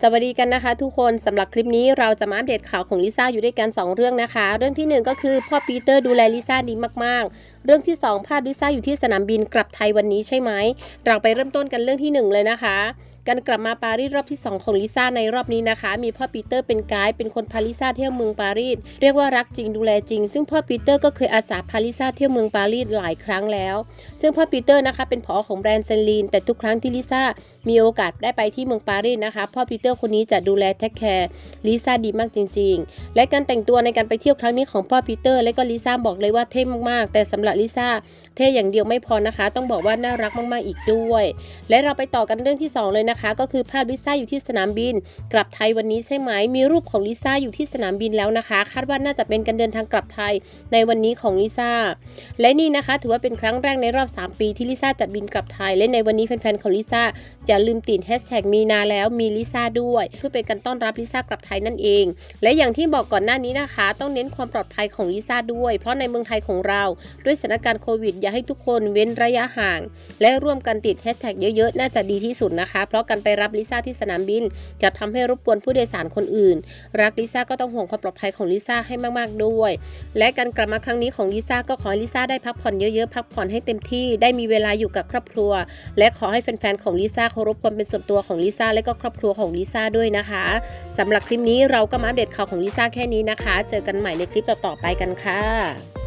สวัสดีกันนะคะ ทุกคนสำหรับคลิปนี้เราจะมาอัปเดตข่าวของลิซ่าอยู่ด้วยกัน 2 เรื่องนะคะ เรื่องที่ 1 ก็คือพ่อปีเตอร์ดูแลลิซ่าดีมากๆ เรื่องที่ 2 ภาพลิซ่าอยู่ที่สนามบินกลับไทยวันนี้ใช่ไหมเราไปเริ่มต้นกันเรื่องที่ 1 เลยนะคะ การกลับมาปารีสรอบที่ 2 ของลิซ่าในรอบนี้นะคะ มีพ่อปีเตอร์เป็นไกด์เป็นคนพาลิซ่าเที่ยวเมืองปารีสเรียกว่ารักจริงดูแลจริง ซึ่งพ่อปีเตอร์ก็เคยอาสาพาลิซ่าเที่ยวเมืองปารีสหลายครั้งแล้ว ซึ่งพ่อปีเตอร์นะคะเป็นผอของแบรนด์เซนลีนแต่ทุกครั้งที่ลิซ่ามีโอกาสได้ไปที่เมืองปารีสนะคะ พ่อปีเตอร์คนนี้จะดูแลเทคแคร์ลิซ่าดีมากจริง ๆ และการแต่งตัวในการไปเที่ยวครั้งนี้ของพ่อปีเตอร์ และก็ลิซ่าบอกเลยว่าเท่มากๆ แต่สำหรับลิซ่าเท่อย่างเดียวไม่พอนะคะ ต้องบอกว่าน่ารักมากๆอีกด้วย และเราไปต่อกันเรื่องที่ 2 เลยนะคะ ก็คือภาพลิซ่าอยู่ที่สนามบิน กลับไทยวันนี้ใช่ไหม มีรูปของลิซ่าอยู่ที่สนามบินแล้วนะคะ คาดว่าน่าจะเป็นการเดินทางกลับไทยในวันนี้ของลิซ่า และนี่นะคะ ถือว่าเป็นครั้งแรกในรอบ 3 ปีที่ลิซ่าจะบินกลับไทย และในวันนี้แฟนๆของลิซ่าอย่าลืมติดแฮชแท็กมีนาแล้วมีลิซ่าด้วย เพื่อเป็นการต้อนรับลิซ่ากลับไทยนั่นเอง และอย่างที่บอกก่อนหน้านี้นะคะ ต้องเน้นความปลอดภัยของลิซ่าด้วย เพราะในเมืองไทยของเราด้วยสถานการณ์โควิด อยากให้ทุกคนเว้นระยะห่าง และร่วมกันติดแฮชแท็กเยอะๆ น่าจะดีที่สุดนะคะ เพราะการไปรับลิซ่าที่สนามบิน จะทำให้รบกวนผู้โดยสารคนอื่น รักลิซ่าก็ต้องห่วงความปลอดภัยของลิซ่าให้มากๆด้วย และการกลับมาครั้งนี้ของลิซ่าก็ขอให้ลิซ่าได้พักผ่อนเยอะๆพักผ่อนให้เต็มที่ได้มีเวลาอยู่กับครอบครัว และขอให้แฟนๆของลิซ่าเคารพความเป็นส่วนตัวของลิซ่าและก็ครอบครัวของลิซ่าด้วยนะคะสำหรับคลิปนี้เราก็มาอัปเดตข่าวของลิซ่าแค่นี้นะคะ เจอกันใหม่ในคลิปต่อๆไปกันค่ะ